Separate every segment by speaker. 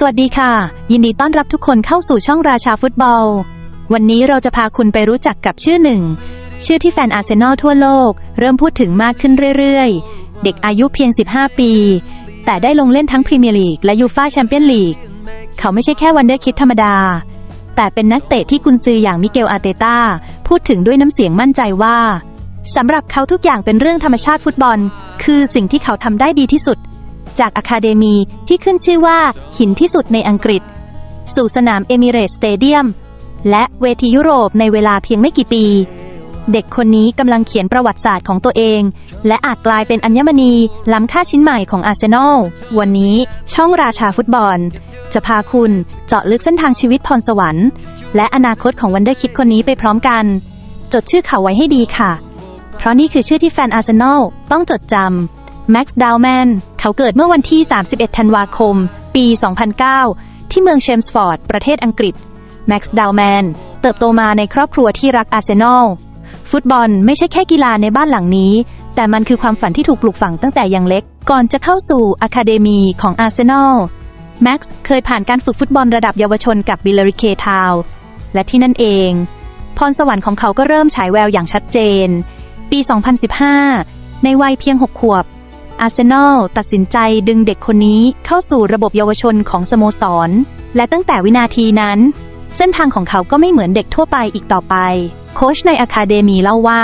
Speaker 1: สวัสดีค่ะ ยินดีต้อนรับทุกคนเข้าสู่ช่องราชาฟุตบอล วันนี้เราจะพาคุณไปรู้จักกับชื่อหนึ่ง ชื่อที่แฟนอาร์เซนอลทั่วโลก เริ่มพูดถึงมากขึ้นเรื่อยๆ เด็กอายุเพียง 15 ปี แต่ได้ลงเล่นทั้งพรีเมียร์ลีกและยูฟ่าแชมเปี้ยนลีก เขาไม่ใช่แค่วันเดอร์คิดธรรมดา แต่เป็นนักเตะที่กุนซืออย่างมิเกลอารเตต้าพูดถึงด้วยน้ำเสียงมั่นใจว่าสำหรับเขาทุกอย่างเป็นเรื่องธรรมชาติฟุตบอล คือสิ่งที่เขาทำได้ดีที่สุด จากอะคาเดมีที่ขึ้นชื่อว่า หินที่สุดในอังกฤษ สู่สนามเอมิเรตสเตเดียม และเวทียุโรปในเวลาเพียงไม่กี่ปี เด็กคนนี้กำลังเขียนประวัติศาสตร์ของตัวเอง และอาจกลายเป็นอัญมณีล้ำค่าชิ้นใหม่ของอาร์เซนอล วันนี้ช่องราชาฟุตบอล จะพาคุณเจาะลึกเส้นทางชีวิตพรสวรรค์ และอนาคตของวันเดอร์คิดคนนี้ไปพร้อมกัน จดชื่อเขาไว้ให้ดีค่ะ เพราะนี่คือชื่อที่แฟนอาร์เซนอลต้องจดจำ แม็กซ์ดาวแมน เขาเกิดเมื่อวันที่ 31 ธันวาคม ปี 2009 ที่เมืองเชมส์ฟอร์ด ประเทศอังกฤษ แม็กซ์ดาวแมน เติบโตมาในครอบครัวที่รักอาร์เซนอล ฟุตบอลไม่ใช่แค่กีฬาในบ้านหลังนี้ แต่มันคือความฝันที่ถูกปลูกฝังตั้งแต่ยังเล็ก ก่อนจะเข้าสู่อะคาเดมีของอาร์เซนอล แม็กซ์เคยผ่านการฝึกฟุตบอลระดับเยาวชนกับบิลลาริเคทาวและที่นั่นเอง พรสวรรค์ของเขาก็เริ่มฉายแววอย่างชัดเจน ปี 2015 ในวัยเพียง 6 ขวบ อาร์เซนอลตัดสินใจดึงเด็กคนนี้เข้าสู่ระบบเยาวชนของสโมสร และตั้งแต่วินาทีนั้น เส้นทางของเขาก็ไม่เหมือนเด็กทั่วไปอีกต่อไป โค้ชในอะคาเดมีเล่าว่า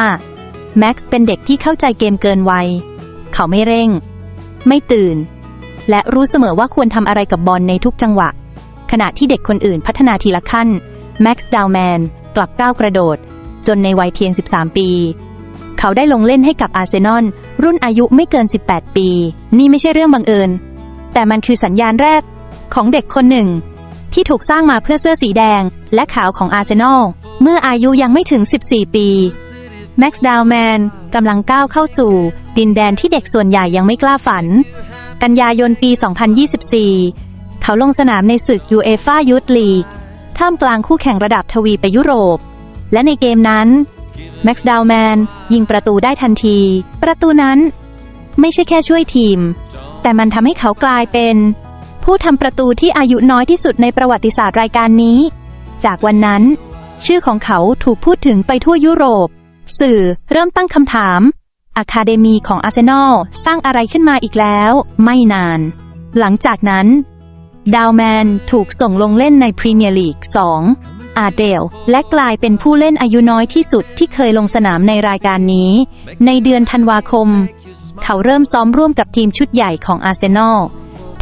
Speaker 1: แม็กซ์เป็นเด็กที่เข้าใจเกมเกินวัย เขาไม่เร่ง ไม่ตื่น และรู้เสมอว่าควรทำอะไรกับบอลในทุกจังหวะ ขณะที่เด็กคนอื่นพัฒนาทีละขั้นแม็กซ์ดาวแมนกลับก้าวกระโดด จนในวัยเพียง 13 ปี เขาได้ลงเล่นให้กับอาร์เซนอลรุ่นอายุไม่เกิน 18 ปี นี่ไม่ใช่เรื่องบังเอิญ แต่มันคือสัญญาณแรกของเด็กคนหนึ่ง ที่ถูกสร้างมาเพื่อเสื้อสีแดง และขาวของอาร์เซนอลเมื่ออายุยังไม่ถึง 14 ปีแม็กซ์ดาวแมนกำลังก้าวเข้าสู่ ดินแดนที่เด็กส่วนใหญ่ยังไม่กล้าฝัน กันยายนปี 2024 เขาลงสนามในศึกยูเอฟ่ายูทลีกท่ามกลางคู่แข่งระดับทวีไปยุโรป และในเกมนั้น แม็กซ์ดาวแมนยิงประตูได้ทันที ประตูนั้น ไม่ใช่แค่ช่วยทีม แต่มันทำให้เขากลายเป็น ผู้ทำประตูที่อายุน้อยที่สุดในประวัติศาสตร์รายการนี้ จากวันนั้น ชื่อของเขาถูกพูดถึงไปทั่วยุโรป สื่อเริ่มตั้งคำถามอะคาเดมีของอาร์เซนอลสร้างอะไรขึ้นมาอีกแล้ว ไม่นาน หลังจากนั้น ดาวแมนถูกส่งลงเล่นในพรีเมียร์ลีก 2 อาเดล และกลายเป็นผู้เล่นอายุน้อยที่สุดที่เคยลงสนามในรายการนี้ ในเดือนธันวาคม เขาเริ่มซ้อมร่วมกับทีมชุดใหญ่ของอาร์เซนอล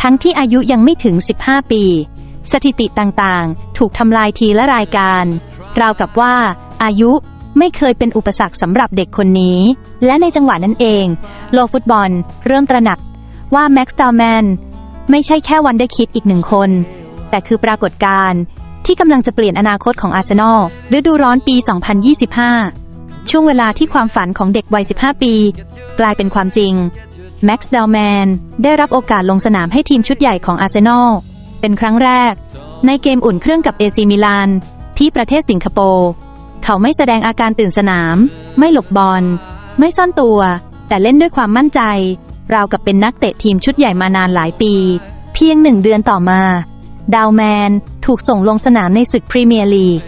Speaker 1: ทั้งที่อายุยังไม่ถึง 15 ปี สถิติต่างๆ ถูกทำลายทีละรายการ ราวกับว่าอายุไม่เคยเป็นอุปสรรคสำหรับเด็กคนนี้ และในจังหวะนั้นเอง โลฟุตบอล เริ่มตระหนักว่าแม็กซ์ดาวแมนไม่ใช่แค่วันเดอร์คิดอีกหนึ่งคน แต่คือปรากฏการณ์ ที่กำลังจะเปลี่ยนอนาคตของอาร์เซนอลฤดูร้อนปี 2025 ช่วงเวลาที่ความฝันของเด็กวัย 15 ปี กลายเป็นความจริง แม็กซ์ดาวแมนได้รับโอกาสลงสนามให้ทีมชุดใหญ่ของอาร์เซนอลเป็นครั้งแรก ในเกมอุ่นเครื่องกับเอซีมิลานที่ประเทศสิงคโปร์ เขาไม่แสดงอาการตื่นสนาม ไม่หลบบอล ไม่ซ่อนตัว แต่เล่นด้วยความมั่นใจ ราวกับเป็นนักเตะทีมชุดใหญ่มานานหลายปี เพียงหนึ่งเดือนต่อมา ดาวแมน ถูกส่งลงสนามในศึกพรีเมียร์ลีก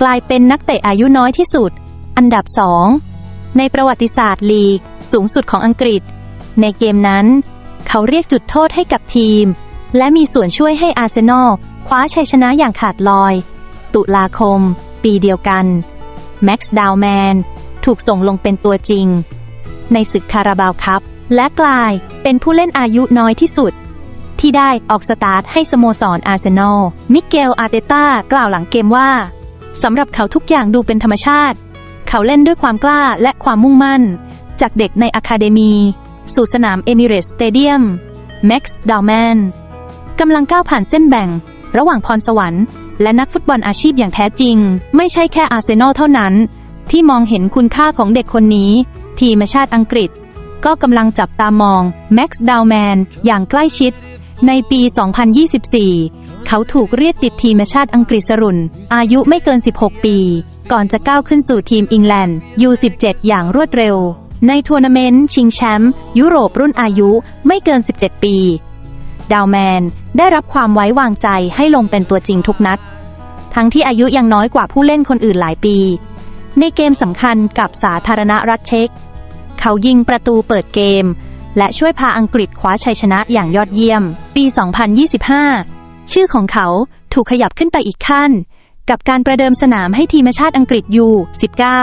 Speaker 1: กลายเป็นนักเตะอายุน้อยที่สุด อันดับสองในประวัติศาสตร์ลีก สูงสุดของอังกฤษ ในเกมนั้น เขาเรียกจุดโทษให้กับทีม และมีส่วนช่วยให้อาร์เซนอลคว้าชัยชนะอย่างขาดลอย ตุลาคม ปีเดียวกัน แม็กซ์ดาวแมน ถูกส่งลงเป็นตัวจริง ในศึกคาราบาวคัพและกลายเป็นผู้เล่นอายุน้อยที่สุด ที่ได้ออกสตาร์ทให้สโมสรอาร์เซนอล มิเกลอาร์เตต้ากล่าวหลังเกมว่า สำหรับเขาทุกอย่างดูเป็นธรรมชาติ เขาเล่นด้วยความกล้าและความมุ่งมั่น จากเด็กในอะคาเดมี สู่สนามเอมิเรตสเตเดียมแม็กซ์ดาวแมนกำลังก้าวผ่านเส้นแบ่ง ระหว่างพรสวรรค์และนักฟุตบอลอาชีพอย่างแท้จริง ไม่ใช่แค่อาร์เซนอลเท่านั้น ที่มองเห็นคุณค่าของเด็กคนนี้ ทีมชาติอังกฤษ ก็กำลังจับตามองแม็กซ์ดาวแมนอย่างใกล้ชิด ในปี 2024 เขาถูกเรียกติดทีมชาติอังกฤษรุ่น อายุไม่เกิน 16 ปี ก่อนจะก้าวขึ้นสู่ทีมอิงแลนด์ U17 อย่างรวดเร็ว ในทัวร์นาเมนต์ชิงแชมป์ยุโรปรุ่นอายุไม่เกิน 17 ปี ดาวแมนได้รับความไว้วางใจให้ลงเป็นตัวจริงทุกนัด ทั้งที่อายุยังน้อยกว่าผู้เล่นคนอื่นหลายปี ในเกมสำคัญกับสาธารณรัฐเช็กเขายิงประตูเปิดเกม และช่วยพาอังกฤษคว้าชัยชนะอย่างยอดเยี่ยม ปี 2025 ชื่อของเขาถูกขยับขึ้นไปอีกขั้น กับการประเดิมสนามให้ทีมชาติอังกฤษยู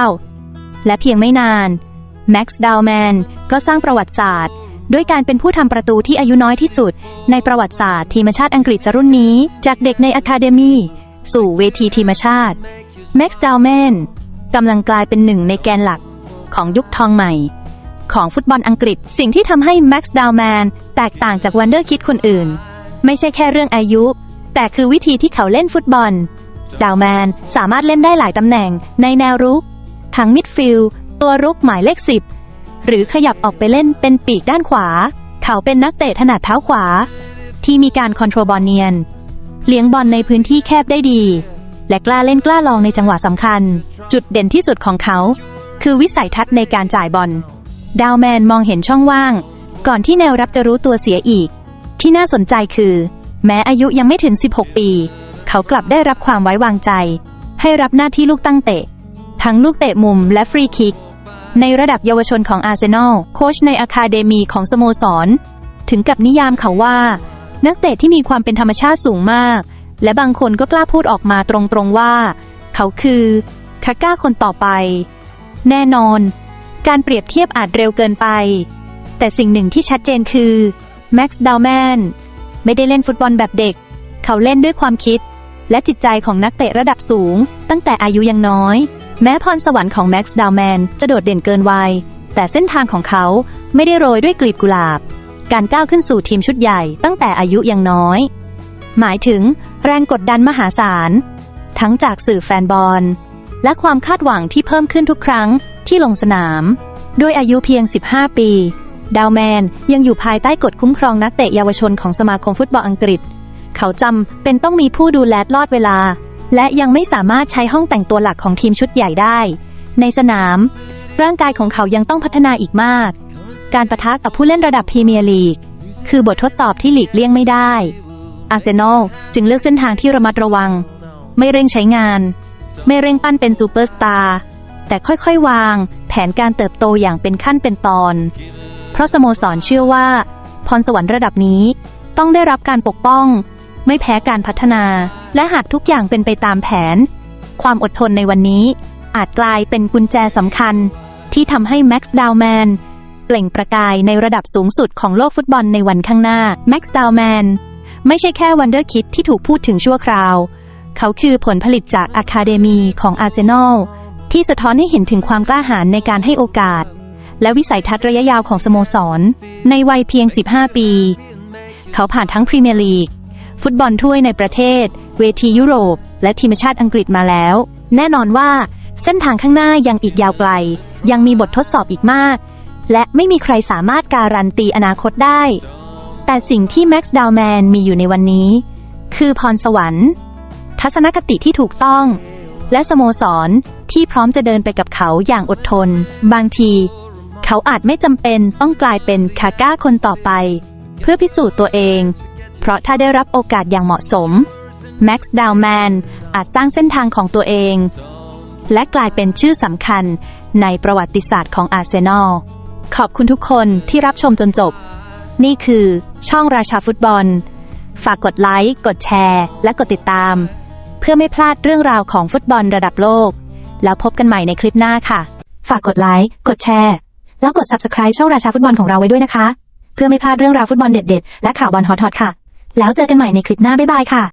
Speaker 1: 19และเพียงไม่นาน แม็กซ์ดาวแมนก็สร้างประวัติศาสตร์ ด้วยการเป็นผู้ทำประตูที่อายุน้อยที่สุด ในประวัติศาสตร์ทีมชาติอังกฤษรุ่นนี้ จากเด็กในอะคาเดมีสู่เวทีทีมชาติแม็กซ์ดาวแมนกำลังกลายเป็นหนึ่งในแกนหลักของยุคทองใหม่ ของฟุตบอลอังกฤษ สิ่งที่ทำให้แม็กซ์ดาวแมนแตกต่างจากวันเดอร์คิดคนอื่น ไม่ใช่แค่เรื่องอายุ แต่คือวิธีที่เขาเล่นฟุตบอล ดาวแมนสามารถเล่นได้หลายตำแหน่งในแนวรุกทั้งมิดฟิลด์ตัวรุกหมายเลขสิบหรือขยับออกไปเล่นเป็นปีกด้านขวา เขาเป็นนักเตะถนัดเท้าขวา ที่มีการคอนโทรลบอลเนียน เลี้ยงบอลในพื้นที่แคบได้ดี และกล้าเล่นกล้าลองในจังหวะสำคัญ จุดเด่นที่สุดของเขา คือวิสัยทัศน์ในการจ่ายบอล ดาวแมนมองเห็นช่องว่าง ก่อนที่แนวรับจะรู้ตัวเสียอีก ที่น่าสนใจคือ แม้อายุยังไม่ถึง 16 ปี เขากลับได้รับความไว้วางใจ ให้รับหน้าที่ลูกตั้งเตะ ทั้งลูกเตะมุมและฟรีคิก ในระดับเยาวชนของอาร์เซนอลโค้ชในอะคาเดมีของสโมสร ถึงกับนิยามเขาว่า นักเตะที่มีความเป็นธรรมชาติสูงมาก และบางคนก็กล้าพูดออกมาตรงๆว่า เขาคือคาก้าคนต่อไป แน่นอน การเปรียบเทียบอาจเร็วเกินไป แต่สิ่งหนึ่งที่ชัดเจนคือแม็กซ์ดาวแมนไม่ได้เล่นฟุตบอลแบบเด็ก เขาเล่นด้วยความคิด และจิตใจของนักเตะระดับสูง ตั้งแต่อายุยังน้อย แม้พรสวรรค์ของแม็กซ์ดาวแมนจะโดดเด่นเกินวัย แต่เส้นทางของเขาไม่ได้โรยด้วยกลีบกุหลาบ การก้าวขึ้นสู่ทีมชุดใหญ่ตั้งแต่อายุยังน้อย หมายถึงแรงกดดันมหาศาล ทั้งจากสื่อแฟนบอล และความคาดหวังที่เพิ่มขึ้นทุกครั้งที่ลงสนามด้วยอายุเพียง 15 ปี ดาวแมนยังอยู่ภายใต้กฎคุ้มครองนักเตะเยาวชนของสมาคมฟุตบอลอังกฤษ เขาจำเป็นต้องมีผู้ดูแลตลอดเวลา และยังไม่สามารถใช้ห้องแต่งตัวหลักของทีมชุดใหญ่ได้ ในสนาม ร่างกายของเขายังต้องพัฒนาอีกมาก การประทะกับผู้เล่นระดับพรีเมียร์ลีก คือบททดสอบที่หลีกเลี่ยงไม่ได้อาร์เซนอลจึงเลือกเส้นทางที่ระมัดระวัง ไม่เร่งใช้งาน ไม่เร่งปั้นเป็นซูเปอร์สตาร์แต่ค่อยๆ วาง แผนการเติบโตอย่างเป็นขั้นเป็นตอน เพราะสโมสรเชื่อว่า พรสวรรค์ระดับนี้ต้องได้รับการปกป้อง ไม่แพ้การพัฒนา และหากทุกอย่างเป็นไปตามแผน ความอดทนในวันนี้ อาจกลายเป็นกุญแจสำคัญ ที่ทำให้แม็กซ์ดาวแมนเปล่งประกายในระดับสูงสุดของโลกฟุตบอลในวันข้างหน้าแม็กซ์ดาวแมนไม่ใช่แค่วันเดอร์คิดที่ถูกพูดถึงชั่วคราว เขาคือผลผลิตจากอะคาเดมีของอาร์เซนอลที่สะท้อนให้เห็นถึงความกล้าหาญในการให้โอกาส และวิสัยทัศน์ระยะยาวของสโมสร ในวัยเพียง 15 ปี เขาผ่านทั้งพรีเมียร์ลีก ฟุตบอลถ้วยในประเทศ เวทียุโรป และทีมชาติอังกฤษมาแล้ว แน่นอนว่าเส้นทางข้างหน้ายังอีกยาวไกล ยังมีบททดสอบอีกมาก และไม่มีใครสามารถการันตีอนาคตได้ แต่สิ่งที่แม็กซ์ดาวแมนมีอยู่ในวันนี้ คือพรสวรรค์ ทัศนคติที่ถูกต้อง และสโมสรที่พร้อมจะเดินไปกับเขาอย่างอดทน บางที เขาอาจไม่จำเป็นต้องกลายเป็นคาก้าคนต่อไป เพื่อพิสูจน์ตัวเอง เพราะถ้าได้รับโอกาสอย่างเหมาะสมแม็กซ์ดาวแมนอาจสร้างเส้นทางของตัวเอง และกลายเป็นชื่อสำคัญในประวัติศาสตร์ของอาร์เซนอล ขอบคุณทุกคนที่รับชมจนจบ นี่คือช่องราชาฟุตบอล ฝากกดไลค์ กดแชร์ และกดติดตาม พื่อไม่พลาดเรื่องราวของฟุตบอลระดับโลก แล้วพบกันใหม่ในคลิปหน้าค่ะ ฝากกดไลค์กดแชร์ แล้วกด subscribe ช่องราชาฟุตบอลของเราไว้ด้วยนะคะ เพื่อไม่พลาดเรื่องราวฟุตบอลเด็ดๆ และข่าวบอลฮอตๆค่ะ แล้วเจอกันใหม่ในคลิปหน้าบ๊ายบายค่ะ